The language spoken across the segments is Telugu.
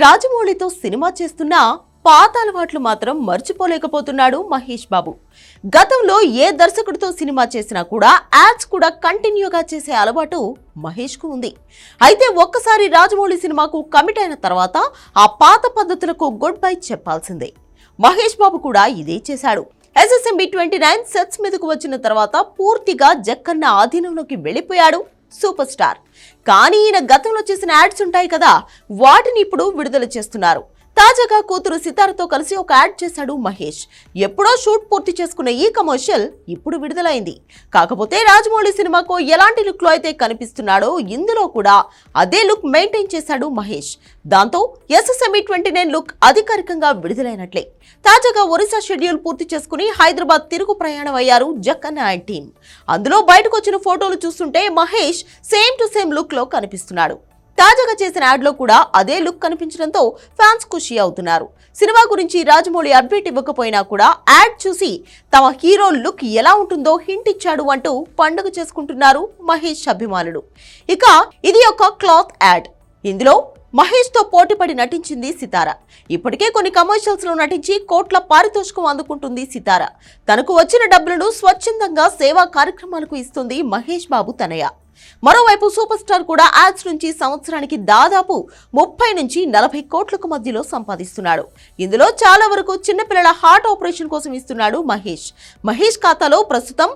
రాజమౌళితో సినిమా చేస్తున్న పాత అలవాట్లు మాత్రం మర్చిపోలేకపోతున్నాడు మహేష్ బాబు. గతంలో ఏ దర్శకుడితో సినిమా చేసినా కూడా యాడ్స్ కూడా కంటిన్యూగా చేసే అలవాటు మహేష్కు ఉంది. అయితే ఒక్కసారి రాజమౌళి సినిమాకు కమిట్ అయిన తర్వాత ఆ పాత పద్ధతులకు గుడ్ బై చెప్పాల్సిందే. మహేష్ బాబు కూడా ఇదే చేశాడు. ఎస్ఎస్ఎంబి ట్వంటీ నైన్ సెట్స్ మీదకు వచ్చిన తర్వాత పూర్తిగా జక్కన్న ఆధీనంలోకి వెళ్ళిపోయాడు. Super star. కానీ ఈయన గతంలో చేసిన యాడ్స్ ఉంటాయి కదా వాటిని ఇప్పుడు విడుదల చేస్తున్నారు. తాజాగా కూతురు సితారతో కలిసి ఒక యాడ్ చేశాడు మహేష్. ఎప్పుడో షూట్ పూర్తి చేసుకున్న ఈ కమర్షియల్ ఇప్పుడు విడుదలైంది. కాకపోతే రాజమౌళి సినిమాకు ఎలాంటి లుక్లో అయితే కనిపిస్తున్నాడో ఇందులో కూడా అదే లుక్ మెయింటైన్ చేశాడు మహేష్. దాంతో ఎస్ఎస్ఎంఈ ట్వంటీ నైన్ లుక్ అధికారికంగా విడుదలైనట్లే. తాజాగా ఒరిస్సా షెడ్యూల్ పూర్తి చేసుకుని హైదరాబాద్ తిరుగు ప్రయాణం అయ్యారు జక్కన్న అండ్ టీం. అందులో బయటకు వచ్చిన ఫోటోలు చూస్తుంటే మహేష్ సేమ్ టు సేమ్ లుక్లో కనిపిస్తున్నాడు. తాజాగా చేసిన యాడ్లో కూడా అదే లుక్ కనిపించడంతో ఫ్యాన్స్ ఖుషి అవుతున్నారు. సినిమా గురించి రాజమౌళి అప్డేట్ ఇవ్వకపోయినా కూడా యాడ్ చూసి తమ హీరో లుక్ ఎలా ఉంటుందో హింట్ ఇచ్చాడు అంటూ పండుగ చేసుకుంటున్నారు మహేష్ అభిమానులు. ఇక ఇది ఒక క్లాత్ యాడ్. ఇందులో మహేష్తో పోటీపడి నటించింది సితార. ఇప్పటికే కొన్ని కమర్షియల్స్లో నటించి కోట్ల పారితోషికం అందుకుంటుంది సితార. తనకు వచ్చిన డబ్బులను స్వచ్ఛందంగా సేవా కార్యక్రమాలకు ఇస్తుంది మహేష్ బాబు తనయ. మరోవైపు సూపర్ స్టార్ కూడా యాడ్స్ నుంచి సంవత్సరానికి దాదాపు ముప్పై నుంచి నలభై కోట్లకు మధ్యలో సంపాదిస్తున్నాడు. ఇందులో చాలా వరకు చిన్నపిల్లల హార్ట్ ఆపరేషన్ కోసం ఇస్తున్నాడు మహేష్. మహేష్ ఖాతాలో ప్రస్తుతం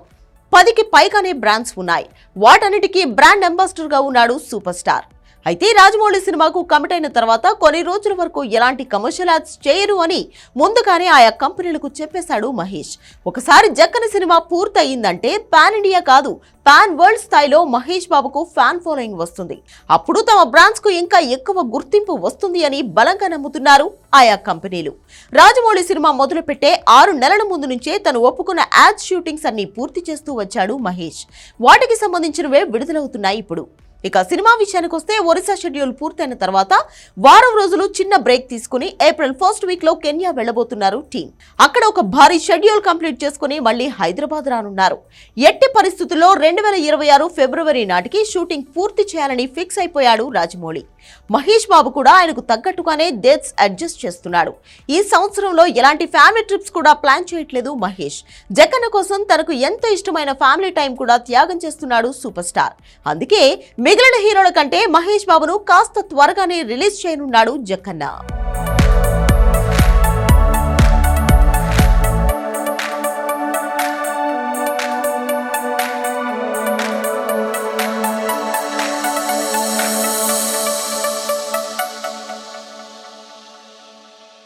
పదికి పైగానే బ్రాండ్స్ ఉన్నాయి. వాటన్నిటికీ బ్రాండ్ అంబాసిడర్గా ఉన్నాడు సూపర్ స్టార్ అయితే రాజమౌళి సినిమాకు కమిట్ అయిన తర్వాత కొన్ని రోజుల వరకు ఎలాంటి కమర్షియల్ యాడ్స్ చేయరు అని ముందుగానే ఆయా కంపెనీలకు చెప్పేశాడు మహేష్. ఒకసారి జక్కన సినిమా పూర్తయిందంటే పాన్ ఇండియా కాదు పాన్ వరల్డ్ స్థాయిలో మహేష్ బాబుకు ఫ్యాన్ ఫాలోయింగ్ వస్తుంది. అప్పుడు తమ బ్రాండ్స్కు ఇంకా ఎక్కువ గుర్తింపు వస్తుంది అని బలంగా నమ్ముతున్నారు ఆయా కంపెనీలు. రాజమౌళి సినిమా మొదలుపెట్టే ఆరు నెలల ముందు నుంచే తను ఒప్పుకున్న యాడ్ షూటింగ్స్ అన్ని పూర్తి చేస్తూ వచ్చాడు మహేష్. వాటికి సంబంధించినవే విడుదలవుతున్నాయి ఇప్పుడు. ఇక సినిమా విషయానికి వస్తే ఒరిస్సా షెడ్యూల్ పూర్తయిన తర్వాత వారం రోజులు చిన్న బ్రేక్ తీసుకుని ఏప్రిల్ ఫస్ట్ వీక్లో కెన్యా వెళ్ళబోతున్నారు టీం. అక్కడ ఒక భారీ షెడ్యూల్ కంప్లీట్ చేసుకుని మళ్ళీ హైదరాబాద్ రానున్నారు. ఎట్టి పరిస్థితుల్లో రెండు వేల ఇరవై ఆరు ఫిబ్రవరి నాటికి షూటింగ్ పూర్తి చేయాలని ఫిక్స్ అయిపోయాడు రాజమౌళి. మహేష్ బాబు కూడా ఆయనకు తగ్గట్టుగానే డేట్స్ అడ్జస్ట్ చేస్తున్నాడు. ఈ సంవత్సరంలో ఎలాంటి ఫ్యామిలీ ట్రిప్స్ కూడా ప్లాన్ చేయట్లేదు మహేష్. జగన్ కోసం తనకు ఎంతో ఇష్టమైన ఫ్యామిలీ టైం కూడా త్యాగం చేస్తున్నాడు సూపర్ స్టార్. అందుకే మిగిలిన హీరోల కంటే మహేష్ బాబును కాస్త త్వరగానే రిలీజ్ చేయనున్నాడు జక్కన్న.